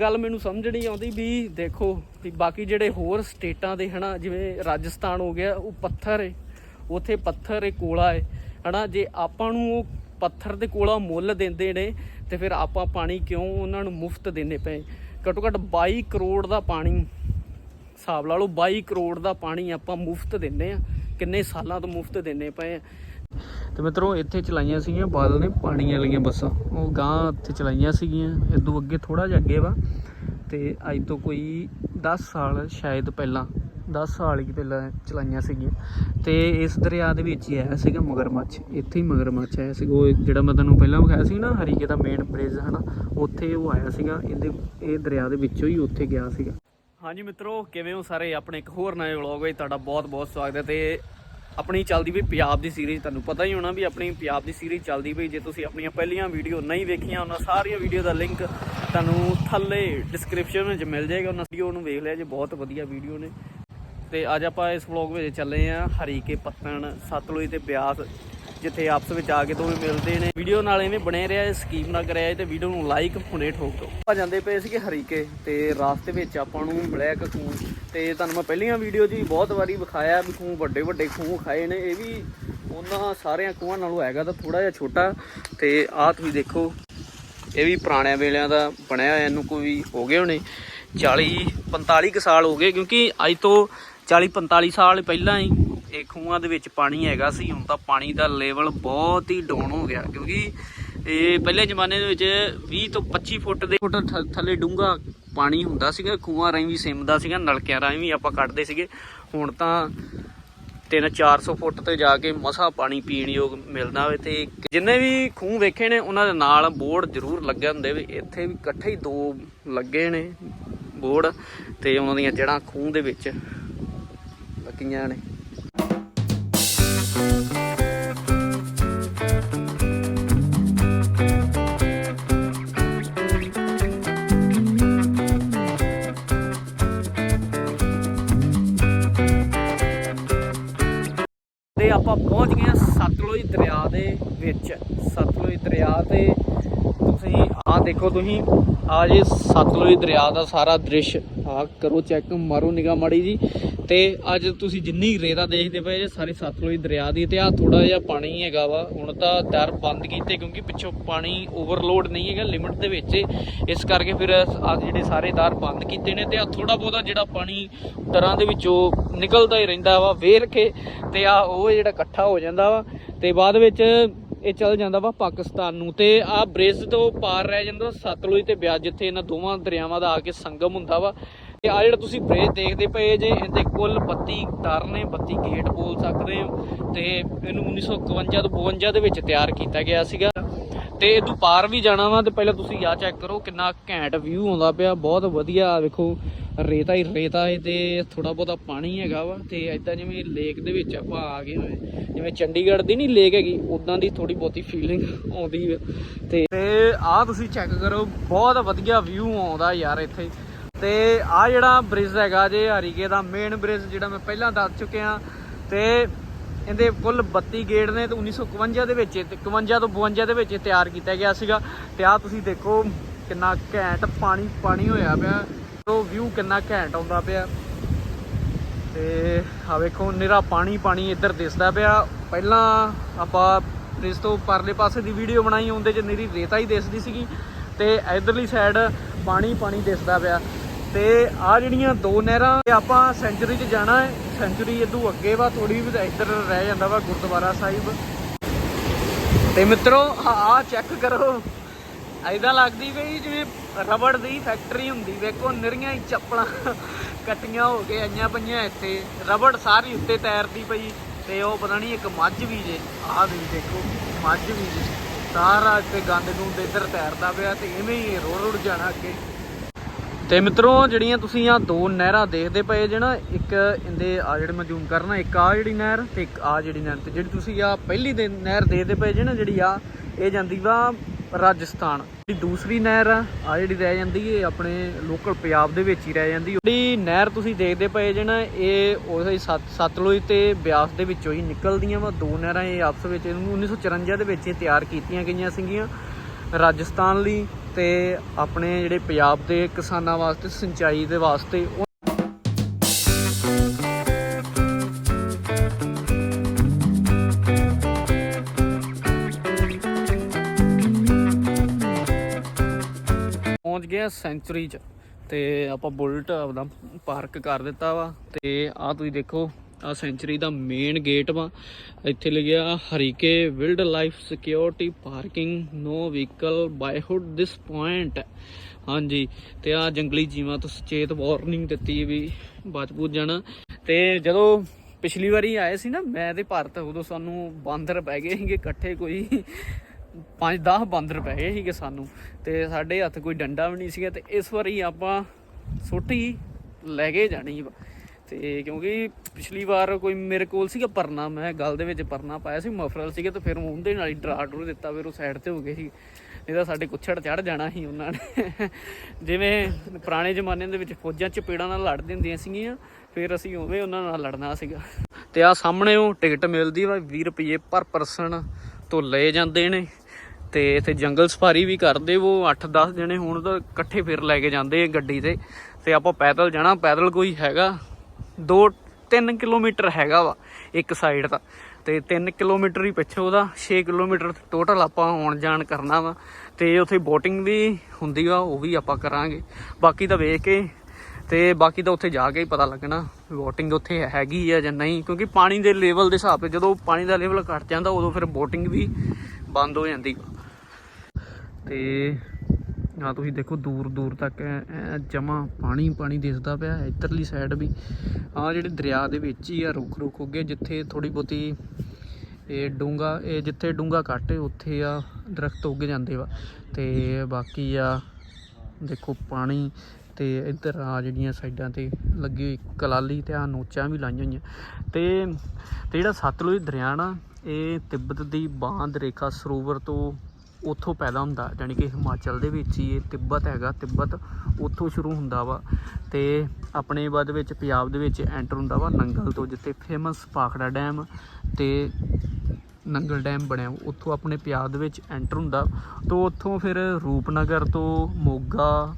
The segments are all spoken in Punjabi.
ਗੱਲ ਮੈਨੂੰ ਸਮਝ ਨਹੀਂ ਆਉਂਦੀ ਵੀ ਦੇਖੋ, ਵੀ ਬਾਕੀ ਜਿਹੜੇ ਹੋਰ ਸਟੇਟਾਂ ਦੇ, ਹਨਾ, ਜਿਵੇਂ ਰਾਜਸਥਾਨ ਹੋ ਗਿਆ, ਉਹ ਪੱਥਰ ਏ। ਉਥੇ ਪੱਥਰ ਏ, ਕੋਲਾ ਏ। ਹਨਾ, ਜੇ ਆਪਾਂ ਨੂੰ ਉਹ ਪੱਥਰ ਦੇ ਕੋਲਾ ਮੁੱਲ ਦਿੰਦੇ ਨੇ, ਤੇ ਫਿਰ ਆਪਾਂ ਪਾਣੀ ਕਿਉਂ ਉਹਨਾਂ ਨੂੰ ਮੁਫਤ ਦੇਣੇ ਪਏ? ਘੱਟੋ ਘੱਟ 22 ਕਰੋੜ ਦਾ ਪਾਣੀ, ਹਿਸਾਬ ਲਾ ਲਓ 22 ਕਰੋੜ ਦਾ ਪਾਣੀ ਆਪਾਂ ਮੁਫਤ ਦਿੰਨੇ ਆ। ਕਿੰਨੇ ਸਾਲਾਂ ਤੋਂ ਮੁਫਤ ਦਿੰਨੇ ਪਏ ਆ। ਤੇ ਮਿੱਤਰੋ, ਇੱਥੇ ਚਲਾਈਆਂ ਸੀਗੀਆਂ ਬਾਦਲ ਨੇ ਪਾਣੀ ਵਾਲੀਆਂ ਬੱਸਾਂ। ਉਹ ਗਾਂ ਇੱਥੇ ਚਲਾਈਆਂ ਸੀਗੀਆਂ। ਇਦੋਂ ਅੱਗੇ ਥੋੜਾ ਜਿਹਾ ਅੱਗੇ ਵਾ। ਤੇ ਅੱਜ ਤੋਂ ਕੋਈ 10 ਸਾਲ ਸ਼ਾਇਦ ਪਹਿਲਾਂ 10 ਸਾਲ ਹੀ ਪਹਿਲਾਂ ਚਲਾਈਆਂ ਸੀਗੀਆਂ। ਤੇ ਇਸ ਦਰਿਆ ਦੇ ਵਿੱਚ ਹੀ ਆਇਆ ਸੀਗਾ ਮਗਰਮੱਛ। ਇੱਥੇ ਹੀ ਮਗਰਮੱਛ ਆਇਆ ਸੀਗਾ। ਉਹ ਜਿਹੜਾ ਮੈਂ ਤੁਹਾਨੂੰ ਪਹਿਲਾਂ ਵਿਖਾਇਆ ਸੀ ਨਾ, ਹਰੀਕੇ ਦਾ ਮੇਨ ਬ੍ਰਿਜ ਹਨਾ? ਉੱਥੇ ਉਹ ਆਇਆ ਸੀਗਾ। ਇਹਦੇ, ਇਹ ਦਰਿਆ ਦੇ ਵਿੱਚੋਂ ਹੀ ਉੱਥੇ ਗਿਆ ਸੀਗਾ। ਹਾਂਜੀ ਮਿੱਤਰੋ, ਕਿਵੇਂ ਹੋ ਸਾਰੇ? ਆਪਣੇ ਇੱਕ ਹੋਰ ਨਵੇਂ ਵਲੌਗ ਵਿੱਚ ਤੁਹਾਡਾ ਬਹੁਤ ਬਹੁਤ ਸਵਾਗਤ ਹੈ। ਤੇ ਆਪਣੀ ਚੱਲਦੀ ਪਈ ਪੰਜਾਬ ਦੀ ਸੀਰੀਜ਼ ਤੁਹਾਨੂੰ ਪਤਾ ਹੀ ਹੋਣਾ ਵੀ ਆਪਣੀ ਪੰਜਾਬ ਦੀ ਸੀਰੀਜ਼ ਚੱਲਦੀ ਪਈ। ਜੇ ਤੁਸੀਂ ਆਪਣੀਆਂ ਪਹਿਲੀਆਂ ਵੀਡੀਓ ਨਹੀਂ ਵੇਖੀਆਂ, ਉਹਨਾਂ ਸਾਰੀਆਂ ਵੀਡੀਓ ਦਾ ਲਿੰਕ ਤੁਹਾਨੂੰ ਥੱਲੇ ਡਿਸਕ੍ਰਿਪਸ਼ਨ ਵਿੱਚ ਮਿਲ ਜਾਏਗਾ। ਉਹਨਾਂ ਵੀਡੀਓ ਨੂੰ ਵੇਖ ਲਿਆ ਜੇ, ਬਹੁਤ ਵਧੀਆ ਵੀਡੀਓ ਨੇ। ਤੇ ਅੱਜ ਆਪਾਂ ਇਸ ਵਲੌਗ ਵਿੱਚ ਚੱਲੇ ਆ ਹਰੀਕੇ ਪੱਤਣ, ਸਤਲੁਜ ਤੇ ਬਿਆਸ। ਜਿੱਥੇ ਆਪਸ ਵਿੱਚ ਆ ਕੇ ਦੋਵੇਂ ਮਿਲਦੇ ਨੇ। ਵੀਡੀਓ ਨਾਲ ਐਵੇਂ ਬਣੇ ਰਿਹਾ ਸਕੀਮ ਨਾ ਕਰਿਆ ਤੇ ਵੀਡੀਓ ਨੂੰ ਲਾਈਕ ਹੁਣੇ ਠੋਕ ਦਿਓ। ਆ ਜਾਂਦੇ ਪਏ ਸੀਗੇ ਹਰੀਕੇ ਤੇ ਰਾਸਤੇ ਵਿੱਚ ਆਪਾਂ ਨੂੰ ਮਿਲਿਆ ਇੱਕ ਖੂਹ ਤੇ ਤੁਹਾਨੂੰ ਮੈਂ ਪਹਿਲੀਆਂ ਵੀਡੀਓ 'ਚ ਵੀ ਬਹੁਤ ਵਾਰੀ ਵਿਖਾਇਆ ਵੀ ਖੂਹ ਵੱਡੇ ਵੱਡੇ ਖੂਹ ਖਾਏ ਨੇ। ਇਹ ਵੀ ਉਹਨਾਂ ਸਾਰਿਆਂ ਖੂਹਾਂ ਨਾਲੋਂ ਹੈਗਾ ਤਾਂ ਥੋੜਾ ਜਿਹਾ ਛੋਟਾ ਤੇ ਆਹ ਤੁਸੀਂ ਦੇਖੋ, ਇਹ ਵੀ ਪੁਰਾਣਿਆਂ ਵੇਲਿਆਂ ਦਾ ਬਣਿਆ ਹੋਇਆ, ਇਹਨੂੰ ਕੋਈ ਹੋ ਗਏ ਹੋਣੇ 40 45 ਕੁ ਸਾਲ ਹੋ ਗਏ ਕਿਉਂਕਿ ਅੱਜ ਤੋਂ 40 45 ਸਾਲ ਪਹਿਲਾਂ ਹੀ ਇਹ ਖੂਹਾਂ ਦੇ ਵਿੱਚ ਪਾਣੀ ਹੈਗਾ ਸੀ, ਹੁਣ ਤਾਂ ਪਾਣੀ ਦਾ ਲੈਵਲ ਬਹੁਤ ਹੀ ਡਾਊਨ ਹੋ ਗਿਆ, ਕਿਉਂਕਿ ਇਹ ਪਹਿਲੇ ਜ਼ਮਾਨੇ ਦੇ ਵਿੱਚ 20 ਤੋਂ 25 ਫੁੱਟ ਦੇ ਫੁੱਟ ਥ- ਥੱਲੇ ਡੂੰਘਾ ਪਾਣੀ ਹੁੰਦਾ ਸੀਗਾ, ਖੂਹਾਂ ਰਾਹੀਂ ਵੀ ਸਿਮਦਾ ਸੀਗਾ, ਨਲਕਿਆਂ ਰਾਹੀਂ ਵੀ ਆਪਾਂ ਕੱਢਦੇ ਸੀਗੇ। ਹੁਣ ਤਾਂ 3-400 ਫੁੱਟ ਤੇ ਜਾ ਕੇ ਮਸਾ ਪਾਣੀ ਪੀਣ ਯੋਗ ਮਿਲਦਾ ਹੋਵੇ ਤੇ ਜਿੰਨੇ ਵੀ ਖੂਹ ਵੇਖੇ ਨੇ, ਉਹਨਾਂ ਦੇ ਨਾਲ ਬੋਰਡ ਜ਼ਰੂਰ ਲੱਗੇ ਹੁੰਦੇ ਵੀ। ਇੱਥੇ ਵੀ ਇਕੱਠੇ ਹੀ ਦੋ ਲੱਗੇ ਨੇ ਬੋਰਡ ਤੇ ਉਹਨਾਂ ਦੀਆਂ ਜੜ੍ਹਾਂ ਖੂਹ ਦੇ ਵਿੱਚ ਲੱਗੀਆਂ ਨੇ। ਤੇ ਆਪਾਂ ਪਹੁੰਚ ਗਏ ਸਤਲੁਜ ਦਰਿਆ ਦੇ ਵਿੱਚ। ਸਤਲੁਜ ਦਰਿਆ ਤੇ ਤੁਸੀਂ ਆਹ ਦੇਖੋ, ਤੁਸੀਂ ਆ ਜੇ ਸਤਲੁਜ ਦਰਿਆ ਦਾ ਸਾਰਾ ਦ੍ਰਿਸ਼ ਆ ਕਰੋ ਚੈੱਕ ਮਾਰੋ ਨਿਗਾਹ ਮਾੜੀ ਜੀ। ਤੇ ਅੱਜ ਤੁਸੀਂ ਜਿੰਨੀ ਰੇਤਾ ਦੇਖਦੇ ਪਏ ਜੇ, ਸਾਰੀ ਸਤਲੁਜ ਦਰਿਆ ਦੀ, ਤੇ ਆ ਥੋੜਾ ਜਿਹਾ ਪਾਣੀ ਹੈਗਾ ਵਾ। ਹੁਣ ਤਾਂ ਦਰ ਬੰਦ ਕੀਤੇ ਕਿਉਂਕਿ ਪਿੱਛੋਂ ਪਾਣੀ ਓਵਰਲੋਡ ਨਹੀਂ ਹੈਗਾ ਲਿਮਿਟ ਦੇ ਵਿੱਚ। ਇਸ ਕਰਕੇ ਫਿਰ ਆ ਜਿਹੜੇ ਸਾਰੇ ਦਰ ਬੰਦ ਕੀਤੇ ਨੇ, ਤੇ ਆ ਥੋੜਾ ਬਹੁਤਾ ਜਿਹੜਾ ਪਾਣੀ ਦਰਾਂ ਦੇ ਵਿੱਚੋਂ ਨਿਕਲਦਾ ਹੀ ਰਹਿੰਦਾ ਵਾ ਵੇਰ ਕੇ। ਤੇ ਆ ਉਹ ਜਿਹੜਾ ਇਕੱਠਾ ਹੋ ਜਾਂਦਾ ਵਾ। ਤੇ ਬਾਅਦ ਵਿੱਚ ਇਹ ਚੱਲ ਜਾਂਦਾ ਵਾ ਪਾਕਿਸਤਾਨ ਨੂੰ ਤੇ ਆ ਬ੍ਰਿਜ ਤੋਂ ਪਾਰ ਰਹਿ ਜਾਂਦਾ ਸਤਲੁਜ ਤੇ ਬਿਆਸ, ਜਿੱਥੇ ਇਹਨਾਂ ਦੋਵਾਂ ਦਰਿਆਵਾਂ ਦਾ ਆ ਕੇ ਸੰਗਮ ਹੁੰਦਾ ਵਾ। ਤੇ ਆ ਜਿਹੜਾ ਤੁਸੀਂ ਬ੍ਰਿਜ ਦੇਖਦੇ ਪਏ ਜੇ, ਇਹਦੇ ਕੁੱਲ 32 ਟਰ ਨੇ 32 ਗੇਟ ਬੋਲ ਸਕਦੇ ਹੋ। ਤੇ ਇਹਨੂੰ 1951 ਤੋਂ 52 ਦੇ ਵਿੱਚ ਤਿਆਰ ਕੀਤਾ ਗਿਆ ਸੀਗਾ। ਤੇ ਇਦੋਂ ਪਾਰ ਵੀ ਜਾਣਾ ਵਾ ਤੇ ਪਹਿਲਾਂ ਤੁਸੀਂ ਆ ਚੈੱਕ ਕਰੋ ਕਿੰਨਾ ਘੈਂਟ ਵਿਊ ਆਉਂਦਾ ਪਿਆ। ਬਹੁਤ ਵਧੀਆ ਵੇਖੋ ਰੇਤਾ ਹੀ ਰੇਤਾ ਹੈ ਤੇ ਥੋੜਾ ਬਹੁਤਾ ਪਾਣੀ ਹੈਗਾ ਵਾ ਤੇ ਐਦਾਂ ਜਿਵੇਂ ਲੇਕ ਦੇ ਵਿੱਚ ਆਪਾਂ ਆ ਗਏ ਹੋਏ ਜਿਵੇਂ ਚੰਡੀਗੜ੍ਹ ਦੀ ਨਹੀਂ ਲੇਕ ਹੈਗੀ ਉਦਾਂ ਦੀ ਥੋੜੀ ਬਹੁਤੀ ਫੀਲਿੰਗ ਆਉਂਦੀ ਹੈ ਤੇ ਆਹ ਤੁਸੀਂ ਚੈੱਕ ਕਰੋ, ਬਹੁਤ ਵਧੀਆ ਵਿਊ ਆਉਂਦਾ ਯਾਰ ਇੱਥੇ। ਤੇ ਆ ਜਿਹੜਾ ਬ੍ਰਿਜ ਹੈਗਾ ਜੇ ਹਰੀਕੇ ਦਾ ਮੇਨ ਬ੍ਰਿਜ ਜਿਹੜਾ ਮੈਂ ਪਹਿਲਾਂ ਦੱਸ ਚੁੱਕਿਆ ਤੇ ਇਹਦੇ ਕੁੱਲ 32 ਗੇਟ ਨੇ ਤੇ 1951 ਦੇ ਵਿੱਚ, ਤੇ 51 ਤੋਂ 52 ਦੇ ਵਿੱਚ ਇਹ ਤਿਆਰ ਕੀਤਾ ਗਿਆ ਸੀਗਾ। ਤੇ ਆ ਤੁਸੀਂ ਦੇਖੋ ਕਿੰਨਾ ਘੈਂਟ ਪਾਣੀ ਪਾਣੀ ਹੋਇਆ ਪਿਆ। ਉਹ ਵਿਊ ਕਿੰਨਾ ਘੈਂਟ ਆਉਂਦਾ ਪਿਆ। ਤੇ ਆ ਵੇਖੋ ਨਿਰਾ ਪਾਣੀ ਪਾਣੀ ਇੱਧਰ ਦਿਸਦਾ ਪਿਆ। ਪਹਿਲਾਂ ਆਪਾਂ ਇਸ ਤੋਂ ਪਰਲੇ ਪਾਸੇ ਦੀ ਵੀਡੀਓ ਬਣਾਈ, ਉਹਦੇ 'ਚ ਨਿਰੀ ਰੇਤਾ ਹੀ ਦਿਸਦੀ ਸੀਗੀ। ਤੇ ਇਧਰਲੀ ਸਾਈਡ ਪਾਣੀ ਪਾਣੀ ਦਿਸਦਾ ਪਿਆ। ਤੇ ਆ ਜਿਹੜੀਆਂ ਦੋ ਨਹਿਰਾਂ ਤੇ ਆਪਾਂ ਸੈਂਚੁਰੀ 'ਚ ਜਾਣਾ ਹੈ। ਸੈਂਚੁਰੀ ਇਦੋਂ ਅੱਗੇ ਵਾ ਥੋੜੀ ਵੀ ਇੱਧਰ ਰਹਿ ਜਾਂਦਾ ਵਾ ਗੁਰਦੁਆਰਾ ਸਾਹਿਬ। ਤੇ ਮਿੱਤਰੋ ਆ ਚੈੱਕ ਕਰੋ। ਐਦਾਂ ਲੱਗਦੀ ਪਈ ਜਿਵੇਂ ਰਬੜ ਦੀ ਫੈਕਟਰੀ ਹੁੰਦੀ, ਵੇਖੋ ਨਿਰੀਆਂ ਹੀ ਚੱਪਲਾਂ ਕੱਟੀਆਂ ਹੋ ਕੇ ਆਈਆਂ ਪਈਆਂ ਇੱਥੇ। ਰਬੜ ਸਾਰੀ ਉੱਤੇ ਤੈਰਦੀ ਪਈ ਤੇ ਉਹ ਪਤਾ ਨਹੀਂ ਇੱਕ ਮੱਝ ਵੀ ਜੇ, ਆਹ ਵੀ ਦੇਖੋ, ਮੱਝ ਵੀ ਜੇ। ਸਾਰਾ ਇੱਥੇ ਗੰਦ ਗੁੰਦ ਇੱਧਰ ਤੈਰਦਾ ਪਿਆ ਤੇ ਇਵੇਂ ਹੀ ਰੋੜ ਰੋੜ ਜਾਣਾ ਅੱਗੇ। ਤੇ ਮਿੱਤਰੋ, ਜਿਹੜੀਆਂ ਤੁਸੀਂ ਆ ਦੋ ਨਹਿਰਾਂ ਦੇਖਦੇ ਪਏ ਜੇ ਨਾ, ਇੱਕ ਇਹਦੇ ਆ ਜਿਹੜੇ ਮੈਂ ਜ਼ੂਮ ਕਰਨਾ, ਇੱਕ ਆ ਜਿਹੜੀ ਨਹਿਰ ਤੇ ਇੱਕ ਆ ਜਿਹੜੀ ਨਹਿਰ ਤੇ। ਜਿਹੜੀ ਤੁਸੀਂ ਆ ਪਹਿਲੀ ਦੇ ਨਹਿਰ ਦੇਖਦੇ ਪਏ ਜੇ ਨਾ, ਜਿਹੜੀ ਆ ਇਹ ਜਾਂਦੀ ਵਾ ਰਾਜਸਥਾਨ। ਜਿਹੜੀ ਦੂਸਰੀ ਨਹਿਰ ਆ ਆ ਜਿਹੜੀ ਰਹਿ ਜਾਂਦੀ ਇਹ ਆਪਣੇ ਲੋਕਲ ਪੰਜਾਬ ਦੇ ਵਿੱਚ ਹੀ ਰਹਿ ਜਾਂਦੀ ਜਿਹੜੀ ਨਹਿਰ ਤੁਸੀਂ ਦੇਖਦੇ ਪਏ ਜੇ ਨਾ, ਇਹ ਉਹੀ ਸਤ- ਸਤਲੁਜ ਤੇ ਬਿਆਸ ਦੇ ਵਿੱਚੋਂ ਹੀ ਨਿਕਲਦੀਆਂ ਵਾ। ਦੋ ਨਹਿਰਾਂ ਇਹ ਆਪਸ ਵਿੱਚ ਇਹਨੂੰ 1954 ਦੇ ਵਿੱਚ ਇਹ ਤਿਆਰ ਕੀਤੀਆਂ ਗਈਆਂ ਸੀਗੀਆਂ ਰਾਜਸਥਾਨ ਲਈ ਤੇ ਆਪਣੇ ਜਿਹੜੇ ਪੰਜਾਬ ਦੇ ਕਿਸਾਨਾਂ ਵਾਸਤੇ, ਸਿੰਚਾਈ ਦੇ ਵਾਸਤੇ ਆ ਸੈਂਚੁਰੀ ਚ। ਤੇ ਆਪਾਂ ਬੁਲਟ ਆਪਦਾ ਪਾਰਕ ਕਰ ਦਿੱਤਾ ਵਾ। ਤੇ ਆ ਤੁਸੀਂ ਦੇਖੋ ਆ ਸੈਂਚੁਰੀ ਦਾ ਮੇਨ ਗੇਟ ਵਾ। ਇੱਥੇ ਲਿਖਿਆ Harike wild life security parking no vehicle beyond this point ਹਾਂਜੀ, ਤੇ ਆ ਜੰਗਲੀ ਜੀਵਾਂ ਤੋਂ ਸੁਚੇਤ ਵਾਰਨਿੰਗ ਦਿੱਤੀ ਵੀ ਬਚ ਬੂਝ ਜਾਣਾ। ਤੇ ਜਦੋਂ ਪਿਛਲੀ ਵਾਰੀ ਆਏ ਸੀ ਨਾ, ਮੈਂ ਤੇ ਭਾਰਤ, ਉਦੋਂ ਸਾਨੂੰ ਬਾਂਦਰ ਪੈ ਗਏ ਸੀਗੇ, ਇਕੱਠੇ ਕੋਈ 5-10 ਬਾਂਦਰ ਪੈ ਗਏ ਸੀਗੇ ਸਾਨੂੰ ਤੇ ਸਾਡੇ ਹੱਥ ਕੋਈ ਡੰਡਾ ਵੀ ਨਹੀਂ ਸੀਗਾ ਤੇ ਇਸ ਵਾਰੀ ਆਪਾਂ ਸੁੱਟੀ ਲੈ ਕੇ ਜਾਣੀ ਵਾ। ਤੇ ਕਿਉਂਕਿ ਪਿਛਲੀ ਵਾਰ ਕੋਈ ਮੇਰੇ ਕੋਲ ਸੀਗਾ ਪਰਨਾ, ਮੈਂ ਗਲ ਦੇ ਵਿੱਚ ਪਰਨਾ ਪਾਇਆ ਸੀ, ਮਫਰਲ ਸੀਗਾ ਤੇ ਫਿਰ ਉਹਦੇ ਨਾਲ ਹੀ ਡਰਾ ਡਰੂ ਦਿੱਤਾ, ਫਿਰ ਉਹ ਸਾਈਡ ਤੇ ਹੋ ਗਏ ਸੀ। ਨਹੀਂ ਤਾਂ ਸਾਡੇ ਕੁੱਛੜ ਚੜ ਜਾਣਾ ਸੀ ਉਹਨਾਂ ਨੇ। ਜਿਵੇਂ ਪੁਰਾਣੇ ਜ਼ਮਾਨੇ ਦੇ ਵਿੱਚ ਫੌਜਾਂ ਚ ਪੇੜਾਂ ਨਾਲ ਲੜਦੇ ਹੁੰਦੀਆਂ ਸੀਗੀਆਂ, ਫਿਰ ਅਸੀਂ ਉਵੇਂ ਉਹਨਾਂ ਨਾਲ ਲੜਨਾ ਸੀਗਾ। ਤੇ ਆ ਸਾਹਮਣੇ ਉਹ ਟਿਕਟ ਮਿਲਦੀ ਵਾ 20 ਰੁਪਏ ਪਰ ਪਰਸਨ ਤੋਂ ਲਏ ਜਾਂਦੇ ਨੇ। ਤੇ ਇੱਥੇ ਜੰਗਲ ਸਫਾਰੀ ਵੀ ਕਰਦੇ, ਉਹ 8-10 ਜਣੇ ਹੁਣ ਤਾਂ ਇਕੱਠੇ ਫਿਰ ਲੈ ਕੇ ਜਾਂਦੇ ਗੱਡੀ ਤੇ। ਤੇ ਆਪਾਂ ਪੈਦਲ ਜਾਣਾ, ਪੈਦਲ ਕੋਈ ਹੈਗਾ 2-3 ਕਿਲੋਮੀਟਰ ਹੈਗਾ ਵਾ ਇੱਕ ਸਾਈਡ ਦਾ। ਤੇ 3 ਕਿਲੋਮੀਟਰ ਹੀ ਪਿੱਛੇ ਉਹਦਾ 6 ਕਿਲੋਮੀਟਰ ਟੋਟਲ ਆਪਾਂ ਆਉਣ ਜਾਣ ਕਰਨਾ ਵਾ। ਤੇ ਉੱਥੇ ਬੋਟਿੰਗ ਵੀ ਹੁੰਦੀ ਆ ਉਹ ਵੀ ਆਪਾਂ ਕਰਾਂਗੇ। ਬਾਕੀ ਤਾਂ ਵੇਖ ਕੇ, ਤੇ ਬਾਕੀ ਤਾਂ ਉੱਥੇ ਜਾ ਕੇ ਹੀ ਪਤਾ ਲੱਗਣਾ ਬੋਟਿੰਗ ਉੱਥੇ ਹੈਗੀ ਆ ਜਾਂ ਨਹੀਂ। ਕਿਉਂਕਿ ਪਾਣੀ ਦੇ ਲੈਵਲ ਦੇ ਹਿਸਾਬ ਤੇ ਜਦੋਂ ਪਾਣੀ ਦਾ ਲੈਵਲ ਘਟ ਜਾਂਦਾ, ਉਦੋਂ ਫਿਰ ਬੋਟਿੰਗ ਵੀ ਬੰਦ ਹੋ ਜਾਂਦੀ ਤੇ ਆ ਤੁਸੀਂ ਦੇਖੋ ਦੂਰ ਦੂਰ ਤੱਕ ਜਮਾ ਪਾਣੀ ਪਾਣੀ ਦਿਸਦਾ ਪਿਆ, ਇੱਧਰਲੀ ਸਾਈਡ ਵੀ। ਆ ਜਿਹੜੇ ਦਰਿਆ ਦੇ ਵਿੱਚ ਹੀ ਆ, ਰੁੱਖ ਰੁੱਖ ਉੱਗੇ ਜਿੱਥੇ ਥੋੜੀ ਬਹੁਤੀ ਇਹ ਡੂੰਗਾ ਇਹ ਜਿੱਥੇ ਡੂੰਗਾ ਘੱਟ, ਉੱਥੇ ਆ ਦਰਖਤ ਉੱਗ ਜਾਂਦੇ ਵਾ। ਤੇ ਬਾਕੀ ਆ ਦੇਖੋ ਪਾਣੀ ਤੇ ਇੱਧਰ ਆ ਜਿਹੜੀਆਂ ਸਾਈਡਾਂ ਤੇ ਲੱਗੀ ਹੋਈ ਕਲਾਲੀ ਤੇ ਆ ਨੋਚਾਂ ਵੀ ਲਾਈਆਂ ਹੋਈਆਂ। ਤੇ ਤੇ ਜਿਹੜਾ ਸਤਲੁਜ ਦਰਿਆ ਨਾ, ਇਹ ਤਿੱਬਤ ਦੀ ਬਾਂਧ ਰੇਖਾ ਸਰੋਵਰ ਤੋਂ ਉੱਥੋਂ ਪੈਦਾ ਹੁੰਦਾ ਯਾਨੀ ਕਿ ਹਿਮਾਚਲ ਦੇ ਵਿੱਚ ਹੀ ਇਹ ਤਿੱਬਤ ਹੈਗਾ, ਤਿੱਬਤ ਉੱਥੋਂ ਸ਼ੁਰੂ ਹੁੰਦਾ ਵਾ। ਤੇ ਆਪਣੇ ਬਾਅਦ ਵਿੱਚ ਪੰਜਾਬ ਦੇ ਵਿੱਚ ਐਂਟਰ ਹੁੰਦਾ ਵਾ ਨੰਗਲ ਤੋਂ, ਜਿੱਥੇ ਫੇਮਸ ਪਾਖੜਾ ਡੈਮ ਤੇ ਨੰਗਲ ਡੈਮ ਬਣਿਆ। ਉੱਥੋਂ ਆਪਣੇ ਪੰਜਾਬ ਦੇ ਵਿੱਚ ਐਂਟਰ ਹੁੰਦਾ। ਤੋਂ ਉੱਥੋਂ ਫਿਰ ਰੂਪਨਗਰ ਤੋਂ ਮੋਗਾ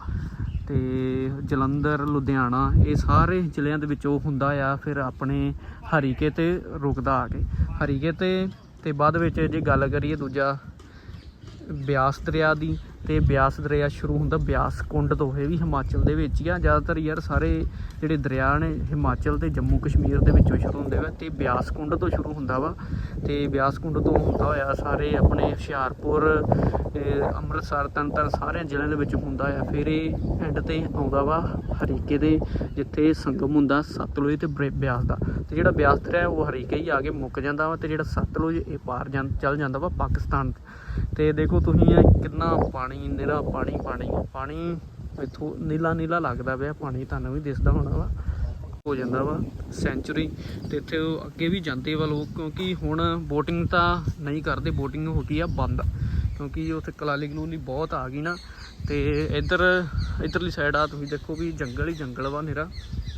ਤੇ ਜਲੰਧਰ, ਲੁਧਿਆਣਾ, ਇਹ ਸਾਰੇ ਜ਼ਿਲ੍ਹਿਆਂ ਦੇ ਵਿੱਚ ਉਹ ਹੁੰਦਾ ਆ। ਫਿਰ ਆਪਣੇ ਹਰੀਕੇ ਤੇ ਰੁਕਦਾ ਆ ਕੇ। ਹਰੀਕੇ ਤੇ ਤੇ ਬਾਅਦ ਵਿੱਚ ਜੇ ਗੱਲ ਕਰੀਏ ਦੂਜਾ ਬਿਆਸ ਦਰਿਆ ਦੀ ਤੇ ਬਿਆਸ ਦਰਿਆ ਸ਼ੁਰੂ ਹੁੰਦਾ ਬਿਆਸ ਕੁੰਡ ਤੋਂ, ਇਹ ਵੀ ਹਿਮਾਚਲ ਦੇ ਵਿੱਚ ਹੀ ਆ। ਜ਼ਿਆਦਾਤਰ ਯਾਰ ਸਾਰੇ ਜਿਹੜੇ ਦਰਿਆ ਨੇ ਹਿਮਾਚਲ ਤੇ ਜੰਮੂ ਕਸ਼ਮੀਰ ਦੇ ਵਿੱਚੋਂ ਸ਼ੁਰੂ ਹੁੰਦੇ ਵਾ ਤੇ ਬਿਆਸ ਕੁੰਡ ਤੋਂ ਸ਼ੁਰੂ ਹੁੰਦਾ ਵਾ ਤੇ ਬਿਆਸ ਕੁੰਡ ਤੋਂ ਹੁੰਦਾ ਹੋਇਆ ਸਾਰੇ ਆਪਣੇ ਹੁਸ਼ਿਆਰਪੁਰ ਤੇ ਅੰਮ੍ਰਿਤਸਰ ਤੰਤਰ ਸਾਰਿਆਂ ਜ਼ਿਲ੍ਹਿਆਂ ਦੇ ਵਿੱਚ ਹੁੰਦਾ ਆ। ਫਿਰ ਇਹ ਐਂਡ ਤੇ ਆਉਂਦਾ ਵਾ ਹਰੀਕੇ ਦੇ, ਜਿੱਥੇ ਸੰਗਮ ਹੁੰਦਾ ਸਤਲੁਜ ਤੇ ਬਿਆਸ ਦਾ। ਤੇ ਜਿਹੜਾ ਬਿਆਸ ਦਰਿਆ ਉਹ ਹਰੀਕੇ ਹੀ ਆ ਕੇ ਮੁੱਕ ਜਾਂਦਾ ਵਾ ਤੇ ਜਿਹੜਾ ਸਤਲੁਜ ਇਹ ਪਾਰ ਜਾਂ, ਚੱਲ ਜਾਂਦਾ ਵਾ ਪਾਕਿਸਤਾਨ ਤੇ ਦੇਖੋ ਤੁਸੀਂ ਇਹ ਕਿੰਨਾ ਪਾਣੀ, ਨਿਰਾ ਪਾਣੀ ਪਾਣੀ ਪਾਣੀ ਇੱਥੋਂ ਨੀਲਾ ਨੀਲਾ ਲੱਗਦਾ ਪਿਆ, ਪਾਣੀ ਤੁਹਾਨੂੰ ਵੀ ਦਿਸਦਾ ਹੋਣਾ ਵਾ, ਹੋ ਜਾਂਦਾ ਵਾ, ਸੈਂਚਰੀ, ਤੇ ਇੱਥੇ ਅੱਗੇ ਵੀ ਜਾਂਦੇ ਵਾ ਲੋਕ, ਕਿਉਂਕਿ ਹੁਣ ਬੋਟਿੰਗ ਤਾਂ ਨਹੀਂ ਕਰਦੇ, ਬੋਟਿੰਗ ਹੋ ਗਈ ਆ ਬੰਦ, ਕਿਉਂਕਿ ਉੱਥੇ ਕਲਾਲੀ ਕਲੂਲੀ ਬਹੁਤ ਆ ਗਈ ਨਾ ਤੇ ਇੱਧਰ, ਇੱਧਰਲੀ ਸਾਈਡ ਆ ਤੁਸੀਂ ਦੇਖੋ ਵੀ ਜੰਗਲ ਹੀ ਜੰਗਲ ਵਾ ਨਿਰਾ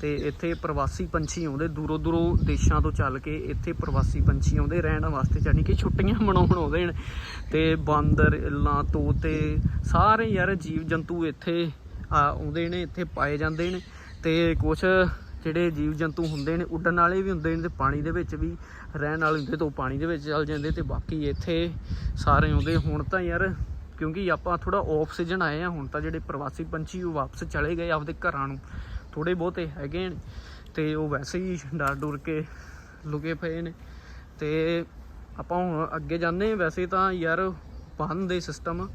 ਤੇ ਇੱਥੇ ਪ੍ਰਵਾਸੀ ਪੰਛੀ ਆਉਂਦੇ, ਦੂਰੋਂ ਦੂਰੋਂ ਦੇਸ਼ਾਂ ਤੋਂ ਚੱਲ ਕੇ ਇੱਥੇ ਪ੍ਰਵਾਸੀ ਪੰਛੀ ਆਉਂਦੇ, ਰਹਿਣ ਵਾਸਤੇ ਜਾਨੀ ਕਿ ਛੁੱਟੀਆਂ ਮਨਾਉਣ ਆਉਂਦੇ ਨੇ। ਤੇ ਬਾਂਦਰ, ਇੱਲਾਂ, ਤੋਤੇ, ਸਾਰੇ ਯਾਰ ਜੀਵ ਜੰਤੂ ਇੱਥੇ, ਆ, ਆਉਂਦੇ ਨੇ, ਇੱਥੇ ਪਾਏ ਜਾਂਦੇ ਨੇ। ਤੇ ਕੁਝ ਜਿਹੜੇ ਜੀਵ ਜੰਤੂ ਹੁੰਦੇ ਨੇ, ਉੱਡਣ ਵਾਲੇ ਵੀ ਹੁੰਦੇ ਨੇ ਤੇ ਪਾਣੀ ਦੇ ਵਿੱਚ ਵੀ ਰਹਿਣ ਵਾਲੇ ਹੁੰਦੇ ਤੇ ਉਹ ਪਾਣੀ ਦੇ ਵਿੱਚ ਚੱਲ ਜਾਂਦੇ ਤੇ ਬਾਕੀ ਇੱਥੇ ਸਾਰੇ ਆਉਂਦੇ। ਹੁਣ ਤਾਂ ਯਾਰ ਕਿਉਂਕਿ ਆਪਾਂ ਥੋੜਾ ਆਫ ਸੀਜ਼ਨ ਆਏ ਆ, ਹੁਣ ਤਾਂ ਜਿਹੜੇ ਪ੍ਰਵਾਸੀ ਪੰਛੀ ਉਹ ਵਾਪਸ ਚਲੇ ਗਏ ਆਪਦੇ ਘਰਾਂ ਨੂੰ। ਥੋੜੇ ਬਹੁਤੇ ਹੈਗੇ ਨੇ ਤੇ ਉਹ ਵੈਸੇ ਹੀ ਡਰ ਡੁਰ ਕੇ ਲੁਕੇ ਪਏ ਨੇ। ਤੇ ਆਪਾਂ ਹੁਣ ਅੱਗੇ ਜਾਂਦੇ ਵੈਸੇ ਤਾਂ ਯਾਰ ਬੰਦ ਦੇ ਸਿਸਟਮ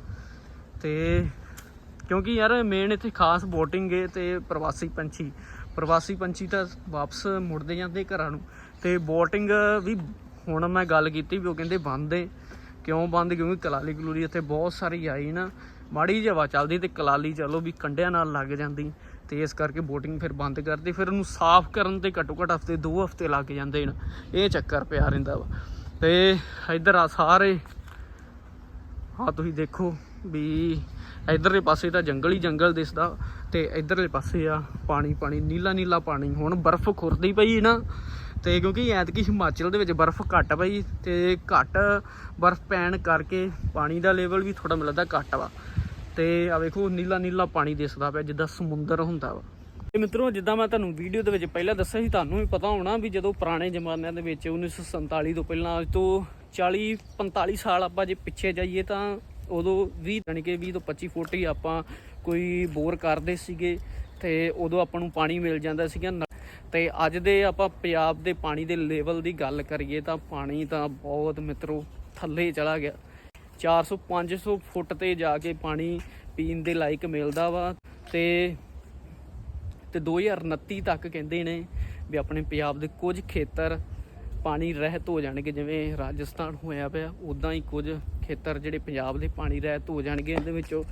ਤੇ ਕਿਉਂਕਿ ਯਾਰ ਮੇਨ ਇੱਥੇ ਖਾਸ ਬੋਟਿੰਗ ਹੈ ਤੇ ਪ੍ਰਵਾਸੀ ਪੰਛੀ। ਪ੍ਰਵਾਸੀ ਪੰਛੀ ਤਾਂ ਵਾਪਸ ਮੁੜਦੇ ਜਾਂਦੇ ਘਰਾਂ ਨੂੰ। ਤੇ ਬੋਟਿੰਗ ਵੀ ਹੁਣ ਮੈਂ ਗੱਲ ਕੀਤੀ ਵੀ ਉਹ ਕਹਿੰਦੇ ਬੰਦ ਏ ਕਿਉਂ ਬੰਦ? ਕਿਉਂਕਿ ਕਲਾਲੀ ਕਲੂਲੀ ਇੱਥੇ ਬਹੁਤ ਸਾਰੀ ਆਈ ਨਾ। ਮਾੜੀ ਜਿਹੀ ਹਵਾ ਚੱਲਦੀ ਤੇ ਕਲਾਲੀ ਚਲੋ ਵੀ ਕੰਡਿਆਂ ਨਾਲ ਲੱਗ ਜਾਂਦੀ। ਤੇ ਇਸ ਕਰਕੇ ਬੋਟਿੰਗ ਫਿਰ ਬੰਦ ਕਰਦੀ ਫਿਰ ਉਹਨੂੰ ਸਾਫ਼ ਕਰਨ ਤੇ ਘੱਟੋ ਘੱਟ ਹਫ਼ਤੇ, ਦੋ ਹਫ਼ਤੇ ਲੱਗ ਜਾਂਦੇ ਨੇ। ਇਹ ਚੱਕਰ ਪਿਆ ਰਹਿੰਦਾ ਵਾ। ਤੇ ਇੱਧਰ ਆ ਸਾਰੇ। ਹਾਂ ਤੁਸੀਂ ਦੇਖੋ ਵੀ ਇਧਰਲੇ ਪਾਸੇ ਤਾਂ ਜੰਗਲ ਹੀ ਜੰਗਲ ਦਿਸਦਾ। ਤੇ ਇਧਰਲੇ ਪਾਸੇ ਆ ਪਾਣੀ ਪਾਣੀ ਨੀਲਾ ਨੀਲਾ ਪਾਣੀ। ਹੁਣ ਬਰਫ਼ ਖੁਰਦੀ ਪਈ ਨਾ। ਤੇ ਕਿਉਂਕਿ ਐਤਕੀ ਹਿਮਾਚਲ ਦੇ ਵਿੱਚ ਬਰਫ਼ ਘੱਟ ਪਈ ਤੇ ਘੱਟ ਬਰਫ਼ ਪੈਣ ਕਰਕੇ ਪਾਣੀ ਦਾ ਲੈਵਲ ਵੀ ਥੋੜਾ ਮਿਲਦਾ ਘੱਟ ਵਾ। ਤੇ ਆ ਵੇਖੋ, ਨੀਲਾ ਨੀਲਾ ਪਾਣੀ ਦਿਸਦਾ ਪਿਆ, ਜਿੱਦਾਂ ਸਮੁੰਦਰ ਹੁੰਦਾ ਵਾ। ਤੇ ਮਿੱਤਰੋ, ਜਿੱਦਾਂ ਮੈਂ ਤੁਹਾਨੂੰ ਵੀਡੀਓ ਦੇ ਵਿੱਚ ਪਹਿਲਾਂ ਦੱਸਿਆ ਸੀ, ਤੁਹਾਨੂੰ ਵੀ ਪਤਾ ਹੋਣਾ ਵੀ ਜਦੋਂ ਪੁਰਾਣੇ ਜ਼ਮਾਨਿਆਂ ਦੇ ਵਿੱਚ 1947 ਤੋਂ ਪਹਿਲਾਂ, ਅੱਜ ਤੋਂ 40 45 ਸਾਲ ਆਪਾਂ ਜੇ ਪਿੱਛੇ ਜਾਈਏ ਤਾਂ ਉਦੋਂ 20 ਜਾਣੀ ਕਿ 20 ਤੋਂ 25 ਫੁੱਟ ਹੀ ਆਪਾਂ ਕੋਈ ਬੋਰ ਕਰਦੇ ਸੀਗੇ, ਤੇ ਉਦੋਂ ਆਪਾਂ ਨੂੰ ਪਾਣੀ ਮਿਲ ਜਾਂਦਾ ਸੀਗਾ ਨ- ਤੇ ਅੱਜ ਦੇ ਆਪਾਂ ਪੰਜਾਬ ਦੇ ਪਾਣੀ ਦੇ ਲੈਵਲ ਦੀ ਗੱਲ ਕਰੀਏ ਤਾਂ ਪਾਣੀ ਤਾਂ ਬਹੁਤ ਮਿੱਤਰੋ ਥੱਲੇ ਚਲਾ ਗਿਆ। 400 500 ਫੁੱਟ ਤੇ ਜਾ ਕੇ ਪਾਣੀ ਪੀਣ ਦੇ ਲਾਇਕ ਮਿਲਦਾ ਵਾ ਤੇ ਤੇ 2029 ਤੱਕ ਕਹਿੰਦੇ ਨੇ ਵੀ ਆਪਣੇ ਪੰਜਾਬ ਦੇ ਕੁਝ ਖੇਤਰ ਪਾਣੀ ਰਹਿਤ ਹੋ ਜਾਣਗੇ, ਜਿਵੇਂ ਰਾਜਸਥਾਨ ਹੋਇਆ ਪਿਆ ਉਦਾਂ ਹੀ ਕੁਝ ਖੇਤਰ ਜਿਹੜੇ ਪੰਜਾਬ ਦੇ ਪਾਣੀ ਰਹਿਤ ਹੋ ਜਾਣਗੇ, ਇਹਦੇ ਵਿੱਚੋਂ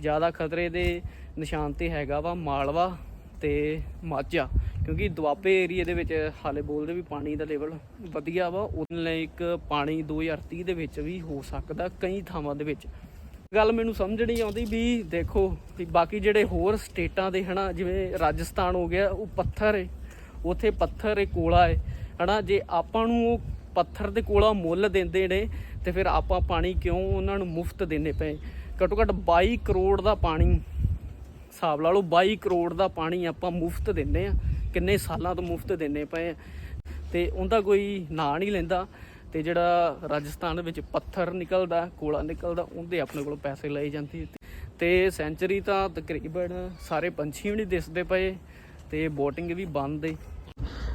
ਜ਼ਿਆਦਾ ਖਤਰੇ ਦੇ ਨਿਸ਼ਾਨ ਤੇ ਹੈਗਾ ਵਾ ਮਾਲਵਾ ਤੇ ਮਾਝਾ। ਕਿਉਂਕਿ ਦੁਆਬੇ ਏਰੀਏ ਦੇ ਵਿੱਚ ਹਾਲੇ ਬੋਲਦੇ ਵੀ ਪਾਣੀ ਦਾ ਲੈਵਲ ਵਧੀਆ ਵਾ, ਉਹਦੇ ਲਈ ਇੱਕ ਪਾਣੀ 2030 ਦੇ ਵਿੱਚ ਵੀ ਹੋ ਸਕਦਾ ਕਈ ਥਾਵਾਂ ਦੇ ਵਿੱਚ। ਗੱਲ ਮੈਨੂੰ ਸਮਝ ਨਹੀਂ ਆਉਂਦੀ ਵੀ ਦੇਖੋ, ਵੀ ਬਾਕੀ ਜਿਹੜੇ ਹੋਰ ਸਟੇਟਾਂ ਦੇ ਹਨਾ, ਜਿਵੇਂ ਰਾਜਸਥਾਨ ਹੋ ਗਿਆ, ਉਹ ਪੱਥਰ ਏ, ਉਥੇ ਪੱਥਰ ਏ, ਕੋਲਾ ਏ, ਹਨਾ, ਜੇ ਆਪਾਂ ਨੂੰ ਉਹ ਪੱਥਰ ਦੇ ਕੋਲਾ ਮੁੱਲ ਦਿੰਦੇ ਨੇ, ਤੇ ਫਿਰ ਆਪਾਂ ਪਾਣੀ ਕਿਉਂ ਉਹਨਾਂ ਨੂੰ ਮੁਫਤ ਦੇਣੇ ਪਏ? ਘੱਟੋ ਘੱਟ 22 ਕਰੋੜ ਦਾ ਪਾਣੀ, ਹਿਸਾਬ ਲਾ ਲਓ 22 ਕਰੋੜ ਦਾ ਪਾਣੀ ਆਪਾਂ ਮੁਫਤ ਦਿੰਨੇ ਆ। ਕਿੰਨੇ ਸਾਲਾਂ ਤੋਂ ਮੁਫਤ ਦਿੰਨੇ ਪਏ ਆ। ਤੇ ਉਹਦਾ ਕੋਈ ਨਾਂ ਨਹੀਂ ਲੈਂਦਾ। ਤੇ ਜਿਹੜਾ ਰਾਜਸਥਾਨ ਵਿੱਚ ਪੱਥਰ ਨਿਕਲਦਾ, ਕੋਲਾ ਨਿਕਲਦਾ, ਉਹਦੇ ਆਪਣੇ ਕੋਲ ਪੈਸੇ ਲਏ ਜਾਂਦੇ ਤੇ ਸੈਂਚਰੀ ਤਾਂ ਤਕਰੀਬਨ ਸਾਰੇ ਪੰਛੀ ਵੀ ਨਹੀਂ ਦਿਸਦੇ ਪਏ, ਤੇ ਬੋਟਿੰਗ ਵੀ ਬੰਦ ਏ।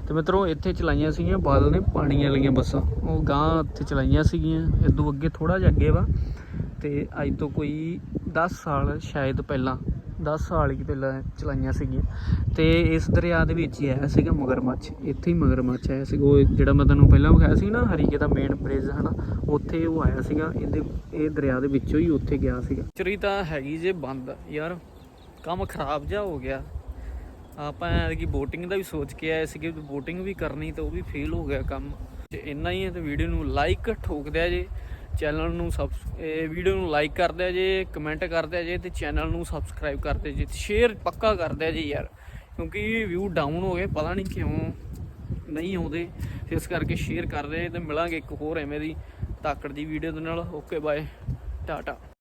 ਤੇ ਮਿੱਤਰੋ, ਇੱਥੇ ਚਲਾਈਆਂ ਸੀਗੀਆਂ ਬਾਦਲ ਨੇ ਪਾਣੀ ਵਾਲੀਆਂ ਬੱਸਾਂ। ਉਹ ਗਾਂ ਇੱਥੇ ਚਲਾਈਆਂ ਸੀਗੀਆਂ। ਇਦੋਂ ਅੱਗੇ ਥੋੜਾ ਜਿਹਾ ਅੱਗੇ ਵਾ। ਤੇ ਅੱਜ ਤੋਂ ਕੋਈ 10 ਸਾਲ ਸ਼ਾਇਦ ਪਹਿਲਾਂ 10 ਸਾਲ ਹੀ ਪਹਿਲਾਂ ਚਲਾਈਆਂ ਸੀਗੀਆਂ। ਤੇ ਇਸ ਦਰਿਆ ਦੇ ਵਿੱਚ ਹੀ ਆਇਆ ਸੀਗਾ ਮਗਰਮੱਛ। ਇੱਥੇ ਹੀ ਮਗਰਮੱਛ ਆਇਆ ਸੀ ਉਹ ਜਿਹੜਾ ਮੈਂ ਤੁਹਾਨੂੰ ਪਹਿਲਾਂ ਵਿਖਾਇਆ ਸੀ ਨਾ ਹਰੀਕੇ ਦਾ ਮੇਨ ਬ੍ਰਿਜ ਹਨਾ, ਉੱਥੇ ਉਹ ਆਇਆ ਸੀਗਾ। ਇਹਦੇ, ਇਹ ਦਰਿਆ ਦੇ ਵਿੱਚੋਂ ਹੀ ਉੱਥੇ ਗਿਆ ਸੀਗਾ। ਚਰੀ ਤਾਂ ਹੈਗੀ ਜੇ ਬੰਦ। ਯਾਰ, ਕੰਮ ਖਰਾਬ ਜਿਹਾ ਹੋ ਗਿਆ। ਆਪਾਂ ਐਤਕੀ ਬੋਟਿੰਗ ਦਾ ਵੀ ਸੋਚ ਕੇ ਆਏ ਸੀਗੇ ਵੀ ਬੋਟਿੰਗ ਵੀ ਕਰਨੀ ਤਾਂ ਉਹ ਵੀ ਫੇਲ ਹੋ ਗਿਆ ਕੰਮ। ਜੇ ਇੰਨਾ ਹੀ ਹੈ ਤਾਂ ਵੀਡੀਓ ਨੂੰ ਲਾਈਕ ਠੋਕ ਦਿਆ ਜੇ। ਚੈਨਲ ਨੂੰ ਸਬਸ ਇਹ ਵੀਡੀਓ ਨੂੰ ਲਾਈਕ ਕਰਦੇ ਆ ਜੇ ਕਮੈਂਟ ਕਰ ਦਿਆ ਜੇ ਤੇ ਚੈਨਲ ਨੂੰ ਸਬਸਕ੍ਰਾਈਬ ਕਰਦੇ ਦਿਆ ਜੇ ਸ਼ੇਅਰ ਪੱਕਾ ਕਰਦੇ ਆ ਜੀ ਯਾਰ। ਕਿਉਂਕਿ ਵਿਊ ਡਾਊਨ ਹੋ ਗਏ, ਪਤਾ ਨਹੀਂ ਕਿਉਂ ਨਹੀਂ ਆਉਂਦੇ। ਇਸ ਕਰਕੇ ਸ਼ੇਅਰ ਕਰ ਦਿਆ ਜੇ ਤੇ ਮਿਲਾਂਗੇ ਇੱਕ ਹੋਰ ਐਵੇਂ ਦੀ ਤਾਕੜ ਦੀ ਵੀਡੀਓ ਦੇ ਨਾਲ। Okay bye Tata